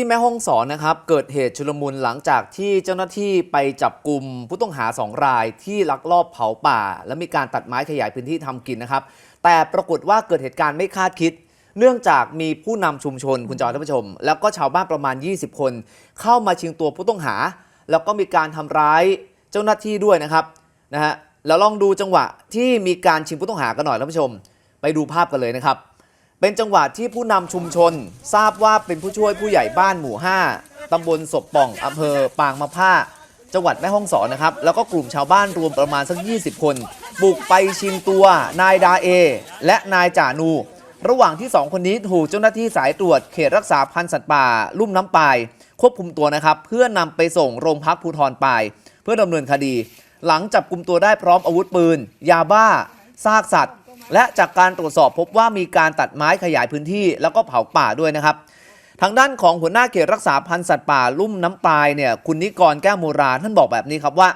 ที่แม่ฮ่องสอนนะครับ เกิดเหตุชุลมุนหลังจากที่เจ้าหน้าที่ไปจับกลุ่มผู้ต้องหาสองรายที่ลักลอบเผาป่า และมีการตัดไม้ขยายพื้นที่ทำกินนะครับ แต่ปรากฏว่าเกิดเหตุการณ์ไม่คาดคิด เนื่องจากมีผู้นำชุมชนคุณจอท่านผู้ชม แล้วก็ชาวบ้านประมาณ 20 คน เข้ามาชิงตัวผู้ต้องหา แล้วก็มีการทำร้ายเจ้าหน้าที่ด้วยนะครับนะฮะแล้วลองดูจังหวะที่มีการชิงผู้ต้องหากันหน่อยท่านผู้ชม ไปดูภาพกันเลยนะครับ เป็นจังหวะที่ผู้นำชุมชน ทราบว่าเป็นผู้ช่วยผู้ใหญ่บ้านหมู่ 5 ตำบลศพป่องอำเภอปางมะผ้า จังหวัดแม่ฮ่องสอนนะครับ แล้วก็กลุ่มชาวบ้านรวมประมาณสัก 20 คน บุกไปชิงตัวนายดาเอ และนายจ่านู ระหว่างที่ 2 คนนี้ถูกเจ้าหน้าที่สายตรวจเขตรักษาพันธุ์สัตว์ป่า ลุ่มน้ำปาย ควบคุมตัวนะครับ เพื่อนำไปส่งโรงพักภูทรปาย เพื่อดำเนินคดี หลังจับกลุ่มตัวได้พร้อมอาวุธปืน ยาบ้าซากสัตว์ และจากการตรวจสอบพบว่ามีการตัดไม้ขยายพื้นที่ แล้วก็เผาป่าด้วยนะครับ ทางด้านของหัวหน้าเขตรักษาพันธุ์สัตว์ป่าลุ่มน้ำปลายเนี่ยคุณนิกรแก้วโมราท่านบอกแบบนี้ครับว่า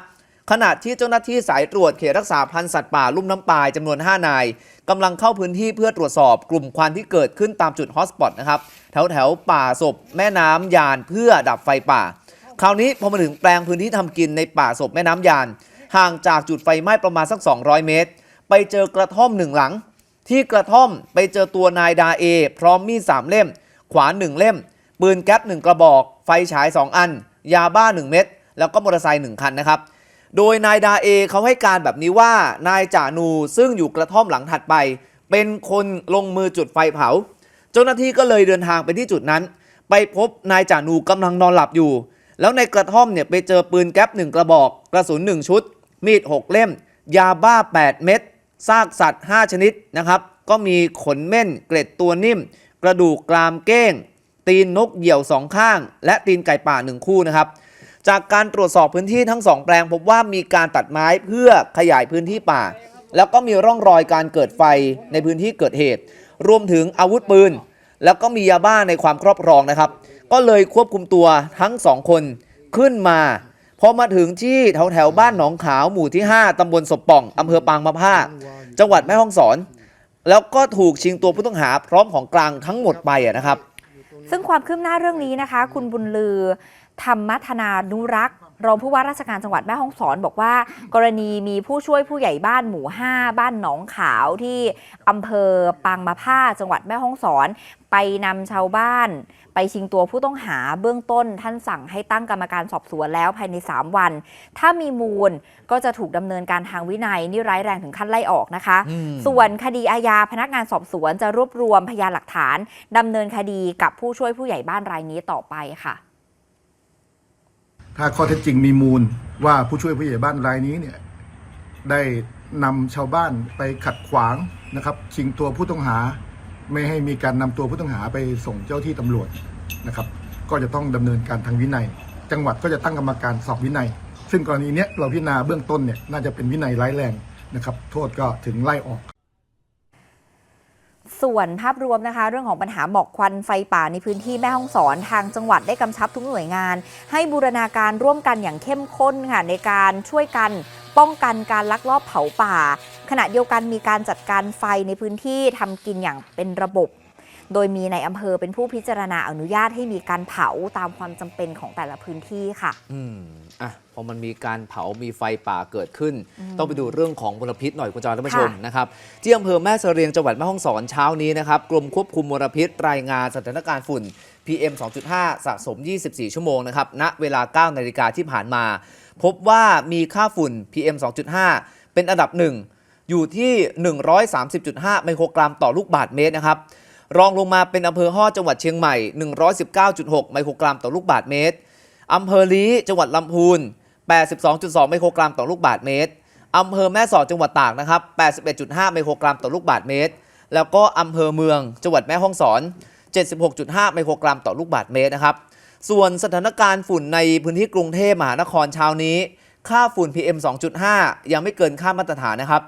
ขณะที่เจ้าหน้าที่สายตรวจเขตรักษาพันธุ์สัตว์ป่าลุ่มน้ำปลายจำนวน 5 นายกำลังเข้าพื้นที่เพื่อตรวจสอบกลุ่มควันที่เกิดขึ้นตามจุดฮอตสปอตนะครับแถวแถวป่าศพแม่น้ำยานเพื่อดับไฟป่า คราวนี้พอมาถึงแปลงพื้นที่ทำกินในป่าศพแม่น้ำยานห่างจากจุดไฟไหม้ประมาณสัก 200 เมตร ไปเจอกระท่อมหนึ่งหลัง ที่กระท่อมไปเจอตัวนายดาเอ พร้อมมีดสามเล่ม ขวานหนึ่งเล่ม ปืนแก๊ปหนึ่งกระบอก ไฟฉาย 2 อัน ยาบ้า 1 เม็ดแล้วก็มอเตอร์ไซค์หนึ่งคันนะครับ โดยนายดาเอเขาให้การแบบนี้ว่านายจ่านูซึ่งอยู่กระท่อมหลังถัดไป เป็นคนลงมือจุดไฟเผา เจ้าหน้าที่ก็เลยเดินทางไปที่จุดนั้น ไปพบนายจ่านูกำลังนอนหลับอยู่ แล้วในกระท่อมเนี่ยไปเจอปืนแก๊ปหนึ่งกระบอก กระสุนหนึ่งชุด มีด6เล่ม ยาบ้า 8 เม็ด ซากสัตว์ 5 ชนิดนะครับ ก็มีขนเม่นเกล็ดตัวนิ่ม กระดูกกรามเก้ง ตีนนกเหยี่ยวสองข้าง และตีนไก่ป่าหนึ่งคู่นะครับ จากการตรวจสอบพื้นที่ทั้งสองแปลงพบว่ามีการตัดไม้เพื่อขยายพื้นที่ป่า แล้วก็มีร่องรอยการเกิดไฟในพื้นที่เกิดเหตุ รวมถึงอาวุธปืน แล้วก็มียาบ้าในความครอบครองนะครับ ก็เลยควบคุมตัวทั้งสองคนขึ้นมา พอมาถึงที่แถวแถวบ้านหนองขาวหมู่ที่ 5 ตำบลศพป่องอำเภอปางมะผ้า จังหวัดแม่ฮ่องสอน แล้วก็ถูกชิงตัวผู้ต้องหาพร้อมของกลางทั้งหมดไปะนะครับ ซึ่งความคืบหน้าเรื่องนี้นะคะ คุณบุญลือ ธรรมธนานุรักษ์ รองผู้ว่าราชการจังหวัดแม่ฮ่องสอนบอกว่า กรณีมีผู้ช่วยผู้ใหญ่บ้านหมู่ 5 บ้านหนองขาวที่อำเภอปางมะผ้าจังหวัดแม่ฮ่องสอน ไปนำชาวบ้าน ไปชิงตัวผู้ต้องหาเบื้องต้น ท่านสั่งให้ตั้งกรรมการสอบสวนแล้วภายใน 3 วัน ถ้ามีมูลก็จะถูกดำเนินการทางวินัยนี่ร้ายแรงถึงขั้นไล่ออกนะคะอืมส่วนคดีอาญาพนักงานสอบสวนจะรวบรวมพยานหลักฐานดำเนินคดีกับผู้ช่วยผู้ใหญ่บ้านรายนี้ต่อไปค่ะ ถ้าข้อเท็จจริงมีมูลว่าผู้ช่วยผู้ใหญ่บ้านรายนี้เนี่ยได้นำชาวบ้านไปขัดขวางนะครับชิงตัวผู้ต้องหา ไม่ให้มีการนำตัวผู้ต้องหาไปส่งเจ้าที่ตำรวจนะครับ ก็จะต้องดำเนินการทางวินัย จังหวัดก็จะตั้งกรรมการสอบวินัย ซึ่งกรณีเนี้ยเราพิจารณาเบื้องต้นเนี่ยน่าจะเป็นวินัยร้ายแรงนะครับ โทษก็ถึงไล่ออก ส่วนภาพรวมนะคะ เรื่องของปัญหาหมอกควันไฟป่าในพื้นที่แม่ฮ่องสอนทางจังหวัดได้กำชับทุกหน่วยงาน ให้บูรณาการร่วมกันอย่างเข้มข้นค่ะในการช่วยกันป้องกันการลักลอบเผาป่า ขณะเดียวกันมีการจัดการไฟในพื้นที่ทำกินอย่างเป็นระบบ โดยมีในอำเภอเป็นผู้พิจารณาอนุญาตให้มีการเผาตามความจำเป็นของแต่ละพื้นที่ค่ะ อืมอะพอมันมีการเผามีไฟป่าเกิดขึ้น ต้องไปดูเรื่องของมลพิษหน่อยคุณจอยท่านผู้ชมค่ะนะครับที่อำเภอแม่เสรียงจังหวัดแม่ฮ่องสอนเช้านี้นะครับกรมควบคุมมลพิษรายงานสถานการณ์ฝุ่น PM 2.5 สะสม 24 ชั่วโมงนะครับณเวลา 9 นาฬิกาที่ผ่านมา พบว่ามีค่าฝุ่น PM 2.5 เป็นอันดับหนึ่งอยู่ที่ 130.5 ไมโครกรัมต่อลูกบาศก์เมตรนะครับ รองลงมาเป็นอำเภอฮอดจังหวัดเชียงใหม่ 119.6 ไมโครกรัมต่อลูกบาศก์เมตรอำเภอลี้จังหวัดลำพูน 82.2 ไมโครกรัมต่อลูกบาศก์เมตรอำเภอแม่สอดจังหวัดตากนะครับ 81.5 ไมโครกรัมต่อลูกบาศก์เมตร แล้วก็อำเภอเมือง จังหวัดแม่ฮ่องสอน 76.5 ไมโครกรัมต่อลูกบาศก์เมตรนะครับ ส่วนสถานการณ์ฝุ่นในพื้นที่กรุงเทพมหานครเช้านี้ ค่าฝุ่น PM 2.5 ยังไม่เกินค่ามาตรฐานนะครับ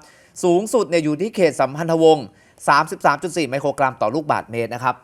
สูงสุดเนี่ยอยู่ที่เขตสัมพันธวงศ์ 33.4 ไมโครกรัมต่อลูกบาศก์เมตรนะครับ